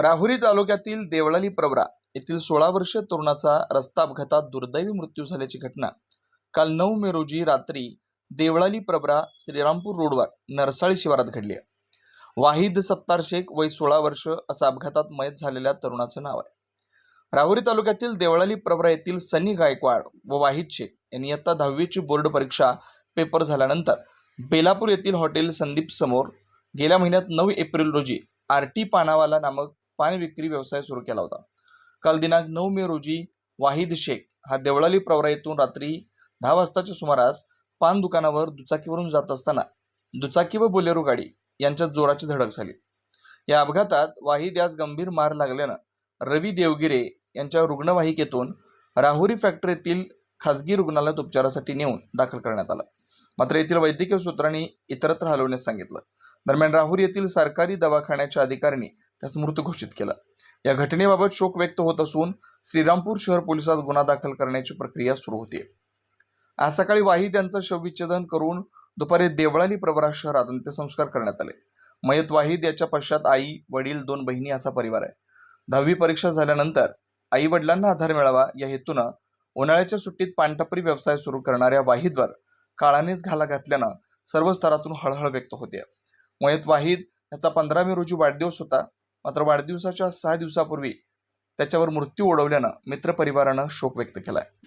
राहुरी तालुक्यातील देवळाली प्रवरा येथील सोळा वर्षीय तरुणाचा रस्ता अपघातात दुर्दैवी मृत्यू झाल्याची घटना. काल नऊ मे रोजी रात्री देवळाली प्रबरा श्रीरामपूर रोडवर नरसाळी शिवारात घडली आहे. वाहिद सत्तार शेख वय सोळा वर्ष असा अपघातात मयत झालेल्या तरुणाचं नाव आहे. राहुरी तालुक्यातील देवळाली प्रबरा येथील सनी गायकवाड व वाहिद शेख यांनी इयत्ता दहावीची बोर्ड परीक्षा पेपर झाल्यानंतर बेलापूर येथील हॉटेल संदीप समोर गेल्या महिन्यात नऊ एप्रिल रोजी आर टी पानावाला नामक पान विक्री व्यवसाय सुरू केला होता. काल दिनांक नऊ मे रोजी वाहिद शेख हा देवळाली प्रवरा येथून रात्री दहा वाजताच्या सुमारास पान दुकानावर दुचाकीवरून जात असताना दुचाकी व बोलेरो गाडी यांच्यात जोराची धडक झाली. या अपघातात वाहिद यास गंभीर मार लागल्यानं रवी देवगिरे यांच्या रुग्णवाहिकेतून राहुरी फॅक्टरीतील खाजगी रुग्णालयात उपचारासाठी नेऊन दाखल करण्यात आलं. मात्र येथील वैद्यकीय सूत्रांनी इतरत्र हलवण्यास सांगितलं. दरम्यान राहुरी येथील सरकारी दवाखान्याच्या अधिकाऱ्यांनी त्यास मृत घोषित केलं. या घटनेबाबत शोक व्यक्त होत असून श्रीरामपूर शहर पोलिसात गुन्हा दाखल करण्याची प्रक्रिया सुरू होती. आज सकाळी वाहिद यांचं शवविच्छेदन करून दुपारी देवळाली प्रवरा शहरात अंत्यसंस्कार करण्यात आले. मयत वाहिद याच्या पश्चात आई वडील दोन बहिणी असा परिवार आहे. दहावी परीक्षा झाल्यानंतर आई वडिलांना आधार मिळावा या हेतूनं उन्हाळ्याच्या सुट्टीत पानटपरी व्यवसाय सुरू करणाऱ्या वाहिदवर काळानेच घाला घातल्यानं सर्व स्तरातून हळहळ व्यक्त होते. मयत वाहिद याचा पंधरा मे रोजी वाढदिवस होता. मात्र वाढदिवसाच्या सहा दिवसापूर्वी त्याच्यावर मृत्यू ओढवल्यानं मित्रपरिवारानं शोक व्यक्त केला आहे